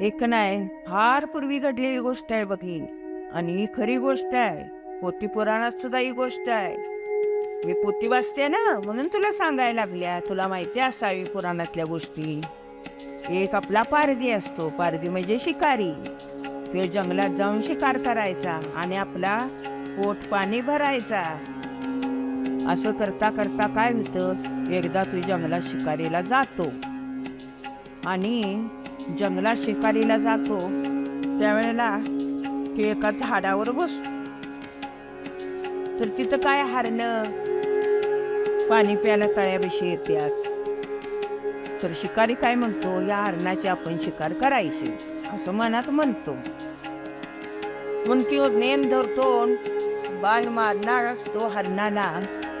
एक नाही फार पूर्वी घडलेली गोष्ट आहे बघ. ही आणि ही खरी गोष्ट आहे. पोती पुराणात सुद्धा ही गोष्ट आहे. मी पोती वाचते ना म्हणून तुला सांगायला लागल्या. तुला माहिती असावी पुराणातल्या गोष्टी. एक आपला पारधी असतो. पारधी म्हणजे शिकारी. तो जंगलात जाऊन शिकार करायचा आणि आपला पोट पाणी भरायचा. असं करता करता काय होतं? एकदा तू जंगलात शिकारीला जातो. आणि जंगलात शिकारीला जातो त्यावेळेला तो एका झाडावर बसतो तर तिथं काय हरणं? पाणी प्यायला तळ्याविषयी येतात तर शिकारी काय म्हणतो? या हरणाची आपण शिकार करायची. असं मनात म्हणतो. मग नेम धरतो बाण मारणार असतो हरणाला.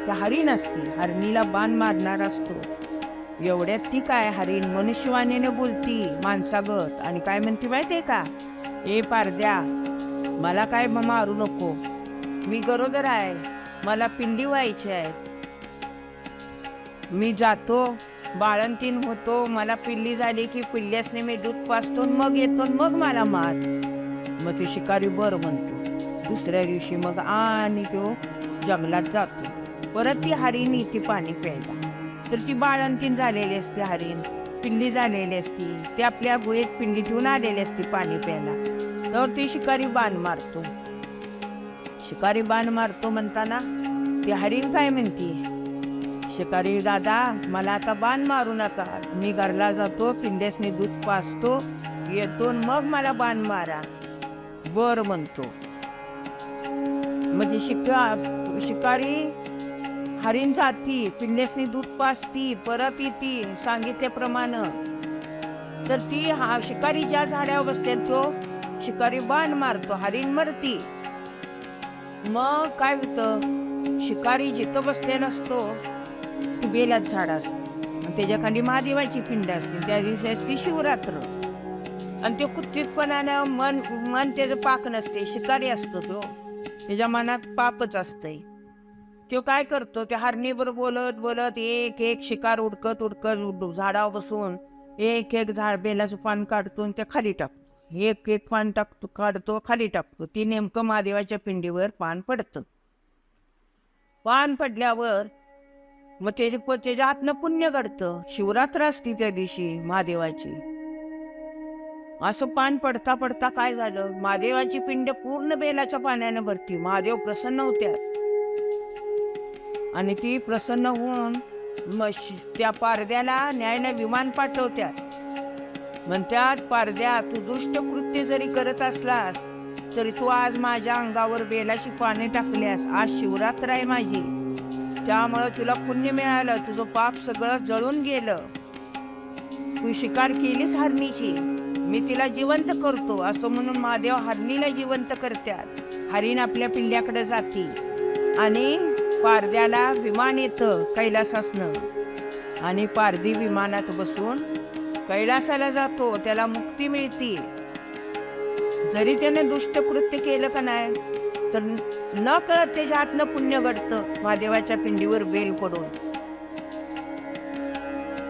त्या हरिण असते हरणीला बाण मारणार असतो. एवढ्यात ती काय हरीण? मनुष्यवाणीने बोलती माणसागत. आणि काय म्हणते माहितीये का? ए पारद्या मला काय मारू नको. मी गरोदर आहे. मला पिंडी व्हायची आहे मी जातो बाळंतीन होतो मला पिल्ली झाली की पिल्ल्यासने मी दूध पाचतो मग येतो मग मला मार. मग ते शिकारी बर म्हणतो. दुसऱ्या दिवशी मग आणि तो जंगलात जातो. परत ती हरिण येते पाणी प्यायला. तर ती बाळंतीन झालेली असते हरिण. पिल्ली झालेली असती. ते आपल्या गुहेत पिल्ली ठेवून आलेली असते पाणी प्यायला. तर ती शिकारी बाण मारतो. शिकारी बाण मारतो म्हणताना ती हरिण काय म्हणते? शिकारी दादा मला आता बाण मारू नका. मी घरला जातो पिंडेसने दूध पाचतो येतो मग मला बाण मारा. बर म्हणतो. म्हणजे शिका शिकारी हरिण जाती पिंडेसनी दूध पाचती परत येती सांगितल्याप्रमाणे. तर ती हा शिकारी ज्या झाडावर बसते तो शिकारी बाण मारतो हरिण मरती. मग काय होतं? शिकारी जिथं बसले नसतो ती बेलाच झाड असते त्याच्याखाली महादेवाची पिंड असते त्या दिवशी असते शिवरात्र. आणि ते कुत्सितपणानं मन मन त्याचं पाक नसते शिकारी असतो तो. त्याच्या मनात पापच असतंय. तो काय करतो? त्या हरणीवर बोलत बोलत एक एक शिकार उडकत उडकत उड- झाडावर बसून एक एक झाड बेलाचं पान काढतो आणि ते खाली टाकतो. एक एक पान टाकतो काढतो खाली टाकतो. ती नेमकं महादेवाच्या पिंडीवर पान पडतं. पान पडल्यावर मग त्याचे प- त्याच्या हातनं पुण्य घडतं. शिवरात्र असती त्या दिवशी महादेवाची. असं पान पडता पडता काय झालं? महादेवाची पिंड पूर्ण बेलाच्या पाण्यानं भरती. महादेव प्रसन्न होत्या. आणि ती प्रसन्न होऊन त्या पारद्याला न्यायला विमान पाठवत्यात म्हणतात पारद्या तू दुष्ट कृत्य जरी करत असलास तरी तू आज माझ्या अंगावर बेलाची पाने टाकल्यास आज शिवरात्र आहे माझी. त्यामुळं तुला पुण्य मिळालं. तुझं पाप सगळं जळून गेलं. तू शिकार केलीस हरणीची. मी तिला जिवंत करतो असं म्हणून महादेव हरणीला जिवंत करतात. हरिण आपल्या पिल्ल्याकडे जाते आणि पारद्याला विमान येतं कैलासासनं. आणि पारधी विमानात बसून कैलासाला जातो त्याला मुक्ती मिळते. जरी त्याने दुष्ट कृत्य केलं का नाही तर न कळत त्याच्या हातनं पुण्य घडतं महादेवाच्या पिंडीवर बेल पडून.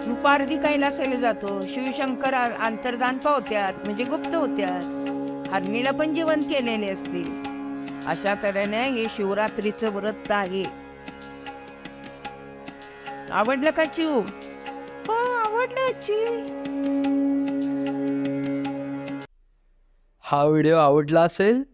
मग कैलासाला जातो. शिवशंकर आंतरदान अंतर्धान पावत्यात म्हणजे गुप्त होत्यात. हरणीला पण जीवन केलेले असतील. अशा तऱ्हेने हे शिवरात्रीचं व्रत आहे. आवडलं का चिव हो आवडलं चिव हा व्हिडिओ आवडला असेल